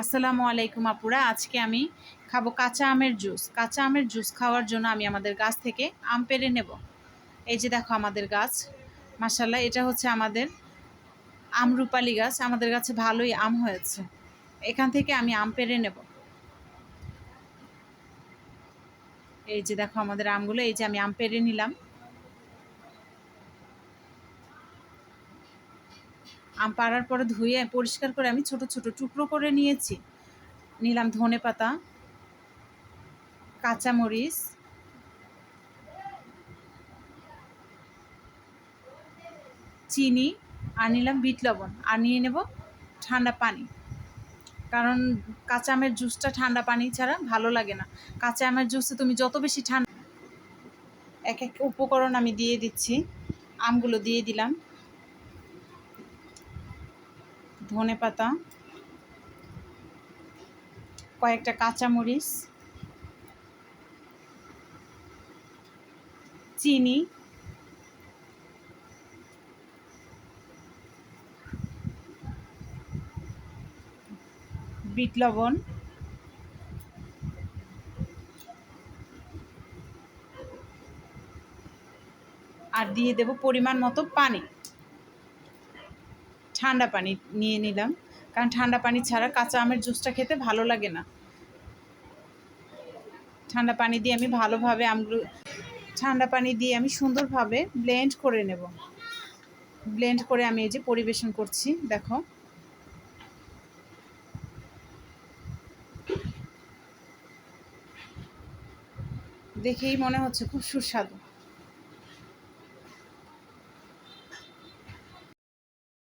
আসসালামু আলাইকুম আপুরা, আজকে আমি খাব কাঁচা আমের জুস। কাঁচা আমের জুস খাওয়ার জন্য আমি আমাদের গাছ থেকে আম পেড়ে নেব। এই যে দেখো আমাদের গাছ মাসাল্লাহ এটা হচ্ছে আমাদের আম আমরুপালি গাছ। আমাদের গাছে ভালোই আম হয়েছে। এখান থেকে আমি আম পেরে নেব। এই যে দেখো আমাদের আমগুলো, এই যে আমি আম পেরে নিলাম। আম পাড়ার পরে ধুয়ে পরিষ্কার করে আমি ছোট ছোট টুকরো করে নিয়েছি। নিলাম ধনে পাতা, কাঁচামরিচ, চিনি, আর নিলাম বিট লবণ। আর নিয়ে নেব ঠান্ডা পানি। কারণ কাঁচা আমের জুসটা ঠান্ডা পানি ছাড়া ভালো লাগে না। কাঁচা আমের জুসে তুমি যত বেশি ঠান্ডা এক এক উপকরণ আমি দিয়ে দিচ্ছি। আমগুলো দিয়ে দিলাম। ধনে পাতা কয়েকটা কাঁচামরিচ চিনি বিট লবণ আর দিয়ে দেব পরিমাণ মতো পানি। ঠান্ডা পানি নিয়ে নিলাম। কারণ ঠান্ডা পানি ছাড়া কাঁচা আমের জুসটা খেতে ভালো লাগে না। ঠান্ডা পানি দিয়ে আমি ভালোভাবে আমগুলো, ঠান্ডা পানি দিয়ে আমি সুন্দরভাবে ব্লেন্ড করে নেব। ব্লেন্ড করে আমি এই যে পরিবেশন করছি, দেখো। দেখেই মনে হচ্ছে খুব সুস্বাদু।